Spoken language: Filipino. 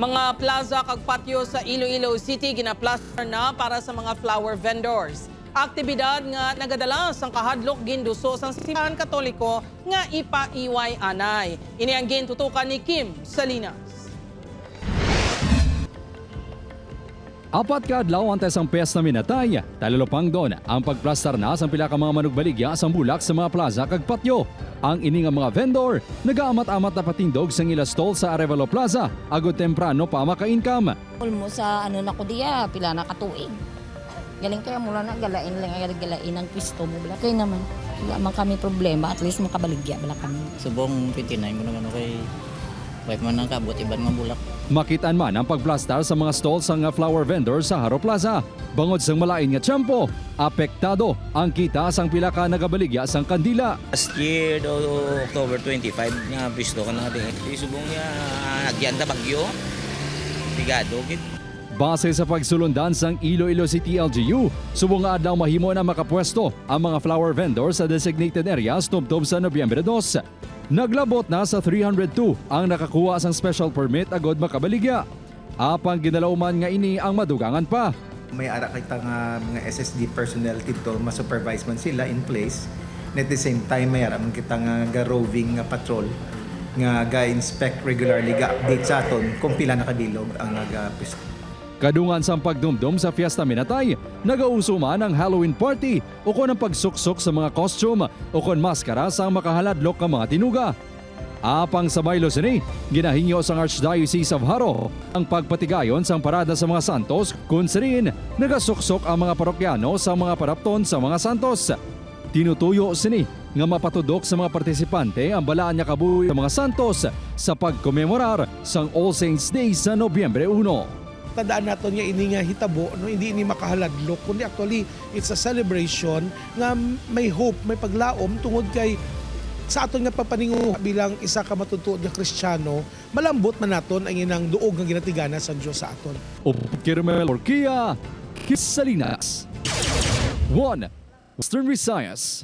Mga plaza kag patio sa Iloilo City ginaplaster na para sa mga flower vendors. Aktibidad nga nagadala sang kahadlok ginduso sang simbahan katoliko nga ipaiway anay. Ini ang gintutukan ni Kim Salinas. Apat ka adlaw antes ang piyesta minatay. Talalopang doon ang pagplastar na sa pila ka mga manugbaligya sa bulak sa mga plaza kag patio. Ang ini nga mga vendor nagaamat-amat na patindog sa ila stall sa Arevalo Plaza agod temprano pa maka-income. Ulmo sa ano na ko diya, pila na katuig. Galing kaya mula na galain lang agad galain ang pwesto mo. Bala kay naman. Wala man kami problema, at least makabaligya bala kami. Subong 29 mo naman kay wife man ang kabot iban nga bulak. Makitaan man ang pagplastar sa mga stall sa nga flower vendor sa Haro Plaza. Bangod sang malain nga tiyempo, apektado ang kita sang pila ka nagabaligya sang kandila. Last year, do, October 25, nga pisto ka natin. Di subong niya, nagyanta bagyo. Tigado, gid. Base sa pagsulundan sang Iloilo City LGU, subong nga adlaw mahimo na makapwesto ang mga flower vendor sa designated areas tubtob sa Nobyembre 2. Naglabot na sa 302 ang nakakuha sang special permit agod makabaligya. Apang ginalauman nga ini ang madugangan pa. may ara kita nga mga SSD personnel dito ma-supervise man sila in place and at the same time may ara man kita nga ga roving nga patrol nga ga-inspect regularly ga-update sa aton kung pila nakabilog ang naga Kadungan sa pagdumdum sa Fiesta Minatay, nagauso man ang Halloween party o kon ang pagsuksok sa mga costume o kon maskara sa makahaladlok ng mga tinuga. Apang sa Baylo City, ginahinyo sang Archdiocese of Haro ang pagpatigayon sang parada sa mga santos kung rin nagasuksok ang mga parokyano sa mga parapton sa mga santos. Tinutuyo sini nga mapatudok sa mga partisipante ang balaan niya kabuhi sa mga santos sa pagkomemorar sang All Saints Day sa Nobyembre 1. Tandaan nato nga ini nga hitabo no hindi ini makahaladlok kundi actually it's a celebration nga may hope may paglaom tungod kay sa aton nga papaningo bilang isa ka matutuod nga Kristiyano malambot man naton ang inang duog nga ginatigana sa Dios sa aton o Kirmel Orkia, Kisalinas. 1. Western Visayas.